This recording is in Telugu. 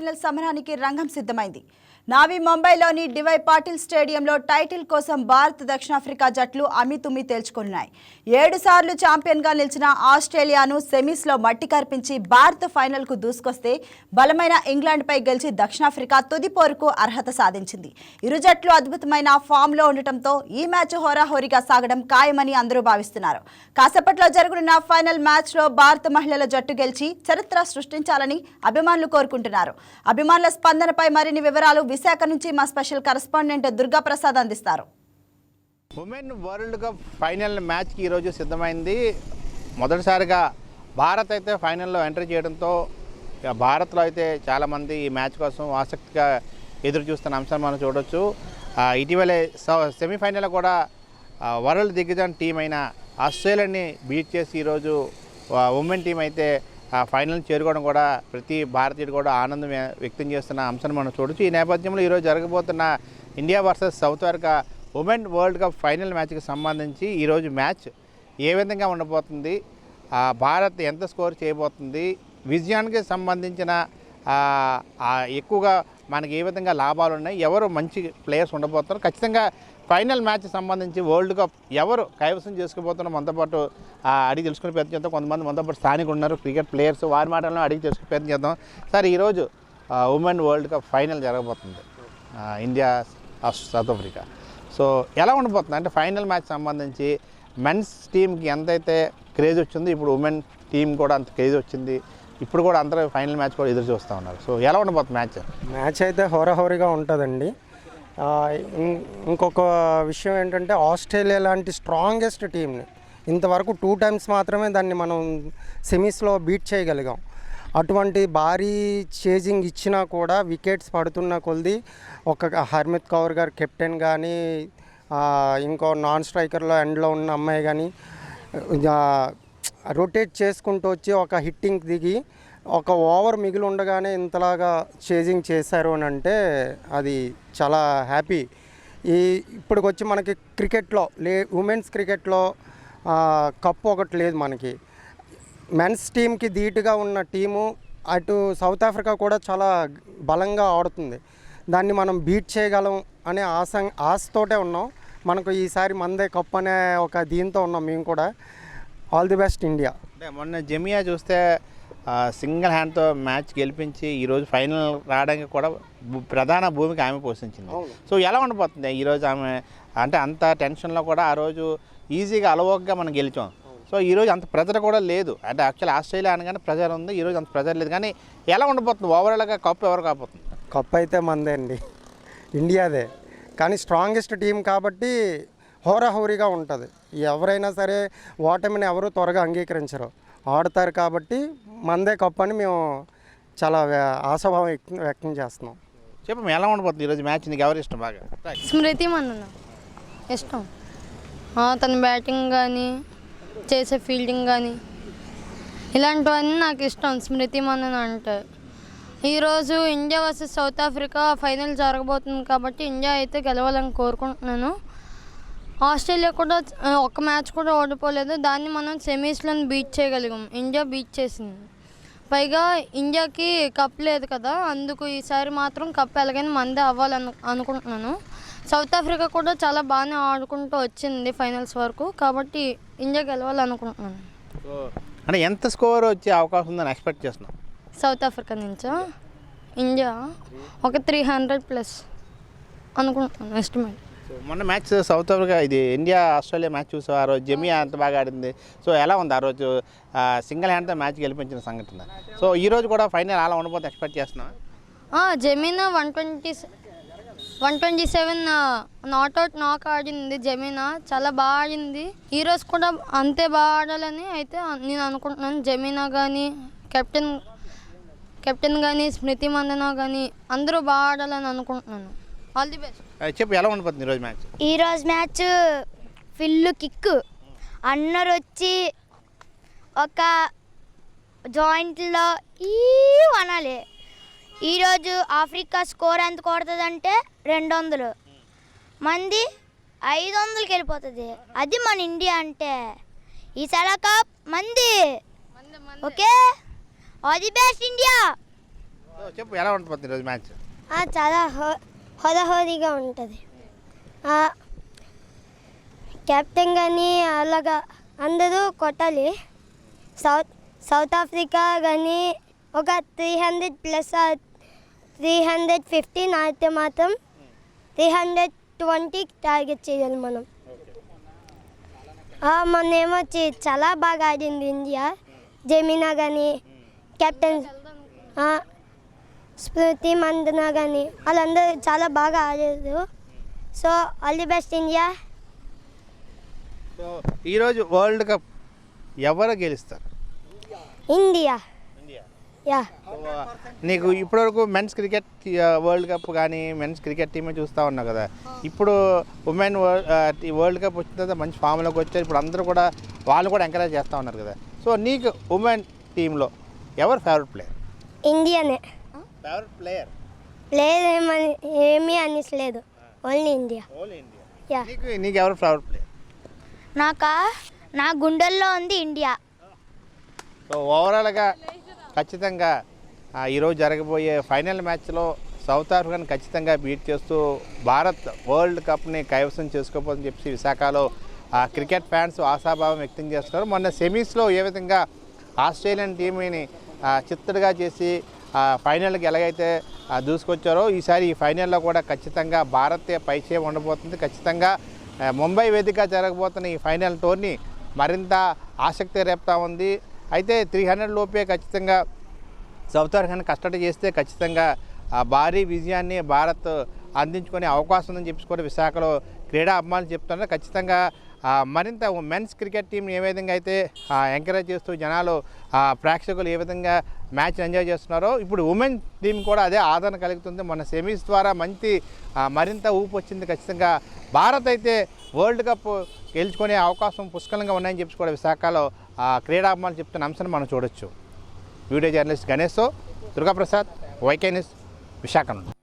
ఫైనల్ సమరానికి రంగం సిద్ధమైంది. నావీ ముంబైలోని డివై పాటిల్ స్టేడియంలో టైటిల్ కోసం భారత్ దక్షిణాఫ్రికా జట్లు అమితుమి తేల్చుకున్నాయి. ఏడు సార్లు ఛాంపియన్గా నిలిచిన ఆస్ట్రేలియాను సెమీస్లో మట్టి కర్పించి భారత్ ఫైనల్కు దూసుకొస్తే బలమైన ఇంగ్లాండ్పై గెలిచి దక్షిణాఫ్రికా తుది పోరుకు అర్హత సాధించింది. ఇరు జట్లు అద్భుతమైన ఫామ్లో ఉండటంతో ఈ మ్యాచ్ హోరాహోరీగా సాగడం ఖాయమని అందరూ భావిస్తున్నారు. కాసేపట్లో జరగనున్న ఫైనల్ మ్యాచ్లో భారత మహిళల జట్టు గెలిచి చరిత్ర సృష్టించాలని అభిమానులు కోరుకుంటున్నారు. అభిమానుల స్పందనపై మరిన్ని వివరాలు విశాఖ నుంచి మా స్పెషల్ కరెస్పాండెంట్ దుర్గా ప్రసాద్ అందిస్తారు. ఉమెన్ వరల్డ్ కప్ ఫైనల్ మ్యాచ్కి ఈరోజు సిద్ధమైంది. మొదటిసారిగా భారత్ అయితే ఫైనల్లో ఎంటర్ చేయడంతో భారత్లో అయితే చాలామంది ఈ మ్యాచ్ కోసం ఆసక్తిగా ఎదురు చూస్తున్న అంశాన్ని మనం చూడొచ్చు. ఇటీవలే స- సెమీఫైనల్ కూడా వరల్డ్ దిగ్గజం టీం అయిన ఆస్ట్రేలియాని బీట్ చేసి ఈరోజు ఉమెన్ టీం అయితే ఫైనల్ చేరుకోవడం కూడా ప్రతి భారతీయుడు కూడా ఆనందం వ్యక్తం చేస్తున్న అంశాన్ని మనం చూడొచ్చు. ఈ నేపథ్యంలో ఈరోజు జరగబోతున్న India versus South Africa women world cup final మ్యాచ్కి సంబంధించి ఈరోజు మ్యాచ్ ఏ విధంగా ఉండబోతుంది భారత్ ఎంత స్కోర్ చేయబోతుంది విజయానికి సంబంధించిన ఎక్కువగా మనకి ఏ విధంగా లాభాలు ఉన్నాయి ఎవరు మంచి ప్లేయర్స్ ఉండబోతున్నారు ఖచ్చితంగా ఫైనల్ మ్యాచ్ సంబంధించి వరల్డ్ కప్ ఎవరు కైవసం చేసుకోబోతున్నారు మనతో పాటు అడిగి తెలుసుకునే ప్రయత్నం చేద్దాం. కొంతమంది మనతో పాటు స్థానికులు ఉన్నారు క్రికెట్ ప్లేయర్స్ వారి మాటలను అడిగి తెలుసుకునే ప్రయత్నం చేద్దాం. సార్ ఈరోజు ఉమెన్ వరల్డ్ కప్ ఫైనల్ జరగబోతుంది. ఇండియా సౌత్ ఆఫ్రికా సో ఎలా ఉండబోతుంది? అంటే ఫైనల్ మ్యాచ్ సంబంధించి మెన్స్ టీంకి ఎంతైతే క్రేజ్ వచ్చిందో ఇప్పుడు ఉమెన్ టీం కూడా అంత క్రేజ్ వచ్చింది. ఇప్పుడు కూడా అందరూ ఫైనల్ మ్యాచ్ కూడా ఎదురు చూస్తూ ఉన్నారు. సో ఎలా ఉండబోతుంది మ్యాచ్? మ్యాచ్ అయితే హోరహోరీగా ఉంటుందండి. ఇంకొక విషయం ఏంటంటే ఆస్ట్రేలియా లాంటి స్ట్రాంగెస్ట్ టీంని ఇంతవరకు టూ టైమ్స్ మాత్రమే దాన్ని మనం సెమీస్లో బీట్ చేయగలిగాం. అటువంటి భారీ చేజింగ్ ఇచ్చినా కూడా వికెట్స్ పడుతున్న కొలది ఒక హర్మిత్ కౌర్ గారు కెప్టెన్ కానీ ఇంకో నాన్ స్ట్రైకర్లో ఎండ్లో ఉన్న అమ్మాయి కానీ రొటేట్ చేసుకుంటూ వచ్చి ఒక హిట్టింగ్ దిగి ఒక ఓవర్ మిగిలి ఉండగానే ఇంతలాగా చేజింగ్ చేశారు అని అంటే అది చాలా హ్యాపీ ఈ ఇప్పటికొచ్చి మనకి క్రికెట్లో లే ఉమెన్స్ క్రికెట్లో కప్పు ఒకటి లేదు మనకి. మెన్స్ టీంకి ధీటుగా ఉన్న టీము అటు సౌత్ ఆఫ్రికా కూడా చాలా బలంగా ఆడుతుంది. దాన్ని మనం బీట్ చేయగలం అనే ఆశ ఆశతోటే ఉన్నాం. మనకు ఈసారి మందే కప్ అనే ఒక దీంతో ఉన్నాం మేము కూడా. ఆల్ ది బెస్ట్ ఇండియా అంటే మొన్న జమియా చూస్తే సింగిల్ హ్యాండ్తో మ్యాచ్ గెలిపించి ఈరోజు ఫైనల్ రావడానికి కూడా ప్రధాన భూమిక ఆమె పోషించింది. సో ఎలా ఉండబోతుంది ఈరోజు ఆమె? అంటే అంత టెన్షన్లో కూడా ఆ రోజు ఈజీగా అలవోగ్గా మనం గెలిచాం. సో ఈరోజు అంత ప్రెజర్ కూడా లేదు. అంటే యాక్చువల్ ఆస్ట్రేలియా అనగానే ప్రెజర్ ఉంది ఈరోజు అంత ప్రెజర్ లేదు. కానీ ఎలా ఉండబోతుంది? ఓవరాల్గా కప్ ఎవరు కాకపోతుంది కప్ అయితే మందే అండి. ఇండియాదే. కానీ స్ట్రాంగెస్ట్ టీం కాబట్టి హోరాహోరీగా ఉంటుంది. ఎవరైనా సరే ఓటమిని ఎవరు త్వరగా అంగీకరించరు. ఆడతారు కాబట్టి మందే కప్ అని మేము చాలా వ్య- ఆశాభావం వ్యక్తం వ్యక్తం చేస్తున్నాం. చెప్పు ఎలా ఉండబోతుంది ఈరోజు మ్యాచ్? నీకు ఎవరు ఇష్టం బాగా. స్మృతి మందన ఇష్టం. ఆ, తన బ్యాటింగ్ కానీ చేసే ఫీల్డింగ్ కానీ ఇలాంటివన్నీ నాకు ఇష్టం. స్మృతి మందన అంటే. ఈరోజు India versus South Africa final జరగబోతుంది కాబట్టి ఇండియా అయితే గెలవాలని కోరుకుంటున్నాను. ఆస్ట్రేలియా కూడా ఒక్క మ్యాచ్ కూడా ఓడిపోలేదు. దాన్ని మనం సెమీస్లో బీట్ చేయగలిగాం. ఇండియా బీట్ చేసింది. పైగా ఇండియాకి కప్ లేదు కదా. అందుకు ఈసారి మాత్రం కప్ ఎలాగైనా మందే అవ్వాలను అనుకుంటున్నాను. సౌత్ ఆఫ్రికా కూడా చాలా బాగానే ఆడుకుంటూ వచ్చింది ఫైనల్స్ వరకు. కాబట్టి ఇండియా గెలవాలనుకుంటున్నాను. అంటే ఎంత స్కోర్ వచ్చే అవకాశం ఉందని ఎక్స్పెక్ట్ చేస్తున్నాం సౌత్ ఆఫ్రికా నుంచా? ఇండియా? ఒక త్రీ హండ్రెడ్ ప్లస్ అనుకుంటున్నాను ఎస్టిమేట్. మొన్న మ్యాచ్ సౌత్ ఆఫ్రికా ఇది ఇండియా ఆస్ట్రేలియా మ్యాచ్ చూసావు? ఆ రోజు జమియా అంత బాగా ఆడింది. సో ఎలా ఉంది ఆ రోజు? సింగిల్ హ్యాండ్తో మ్యాచ్ గెలిపించిన సంఘటన సో ఈ రోజు కూడా ఫైనల్ అలా ఉండబోతే ఎక్స్పెక్ట్ చేస్తున్నా Jemimah one twenty one twenty seven not out knock ఆడింది జమీనా. చాలా బాగా ఆడింది. ఈరోజు కూడా అంతే బాగా ఆడాలని అయితే నేను అనుకుంటున్నాను. జమీనా కానీ కెప్టెన్ కెప్టెన్ కానీ స్మృతి మందన కానీ అందరూ బాగా ఆడాలని అనుకుంటున్నాను. ఆల్ ది బెస్ట్ చెప్పు ఎలా ఉండబోతుంది ఈరోజు మ్యాచ్? ఈరోజు మ్యాచ్ ఫిల్ కిక్ అన్నర్ వచ్చి ఒక జాయింట్లో ఈ అనాలి ఈరోజు ఆఫ్రికా స్కోర్ ఎంత కొడుతుందంటే రెండు వందలు మంది ఐదు వందలకి వెళ్ళిపోతుంది. అది మన ఇండియా అంటే. ఈ సల కప్ మంది. Okay? All the best India. చెప్పు ఎలా ఉంటుంది ఈరోజు మ్యాచ్? చాలా హోదాహోదీగా ఉంటుంది. కెప్టెన్ కానీ అలాగా అందరూ కొట్టాలి. సౌత్ సౌత్ ఆఫ్రికా కానీ ఒక three hundred plus three hundred fifteen ఆడితే మాత్రం త్రీ హండ్రెడ్ ట్వంటీ టార్గెట్ చేయాలి మనం. మొన్న ఏమొచ్చి చాలా బాగా ఆడింది ఇండియా. జెమినా కానీ కెప్టెన్ స్మృతి మందన కానీ వాళ్ళందరూ చాలా బాగా ఆడారు. So all the best India. So ఈరోజు వరల్డ్ కప్ ఎవరు గెలుస్తారు? ఇండియా. యా. నీకు ఇప్పటివరకు మెన్స్ క్రికెట్ వరల్డ్ కప్ కానీ మెన్స్ క్రికెట్ టీమే చూస్తూ ఉన్నావు కదా. ఇప్పుడు ఉమెన్ వరల్డ్ కప్ వచ్చిన తర్వాత మంచి ఫామ్లోకి వచ్చారు. ఇప్పుడు అందరూ కూడా వాళ్ళు కూడా ఎంకరేజ్ చేస్తూ ఉన్నారు కదా. సో నీకు ఉమెన్ టీంలో ఎవరు ఫేవరెట్ ప్లేయర్ ఇండియానే. ఫేవరెట్ ప్లేయర్ లేదేమని ఏమీ అనిసలేదు only India only India yeah నీకు నీకు ఎవరు ఫేవరెట్ ప్లేయర్ నాకా? నా గుండెల్లో ఉంది ఇండియా సో ఓవరాల్గా ఖచ్చితంగా ఆ, ఈరోజు జరగబోయే ఫైనల్ మ్యాచ్లో సౌత్ ఆఫ్రికాని ఖచ్చితంగా బీట్ చేస్తూ భారత్ వరల్డ్ కప్ని కైవసం చేసుకోపోదని చెప్పి విశాఖలో ఆ, క్రికెట్ ఫ్యాన్స్ ఆశాభావం వ్యక్తం చేస్తున్నారు. మొన్న సెమీస్లో ఏ విధంగా ఆస్ట్రేలియన్ టీంని చిత్తడిగా చేసి ఫైనల్కి ఎలాగైతే దూసుకొచ్చారో ఈసారి ఈ ఫైనల్లో కూడా ఖచ్చితంగా భారతే పైచే ఉండబోతుంది. ఖచ్చితంగా ముంబై వేదిక జరగబోతున్న ఈ ఫైనల్ టోర్ని మరింత ఆసక్తి రేపుతా ఉంది. అయితే త్రీ హండ్రెడ్ లోపే ఖచ్చితంగా సౌత్ ఆఫ్రికాను కష్టడి చేస్తే ఖచ్చితంగా ఆ భారీ విజయాన్ని భారత్ అందించుకునే అవకాశం ఉందని చెప్పి కూడా విశాఖలో క్రీడా అభిమానులు చెప్తున్నారు. ఖచ్చితంగా మరింత మెన్స్ క్రికెట్ టీం ఏ విధంగా అయితే ఎంకరేజ్ చేస్తూ జనాలు ప్రేక్షకులు ఏ విధంగా మ్యాచ్ ఎంజాయ్ చేస్తున్నారో ఇప్పుడు ఉమెన్ టీం కూడా అదే ఆదరణ కలుగుతుంది. మన సెమీస్ ద్వారా మంచి మరింత ఊపు వచ్చింది ఖచ్చితంగా. భారత్ అయితే వరల్డ్ కప్ గెలుచుకునే అవకాశం పుష్కలంగా ఉన్నాయని చెప్పి కూడా విశాఖలో క్రీడాభిమానులు చెప్తున్న అంశాన్ని మనం చూడొచ్చు. Video journalist Ganesh Durgaprasad YK news Visakha నుండి.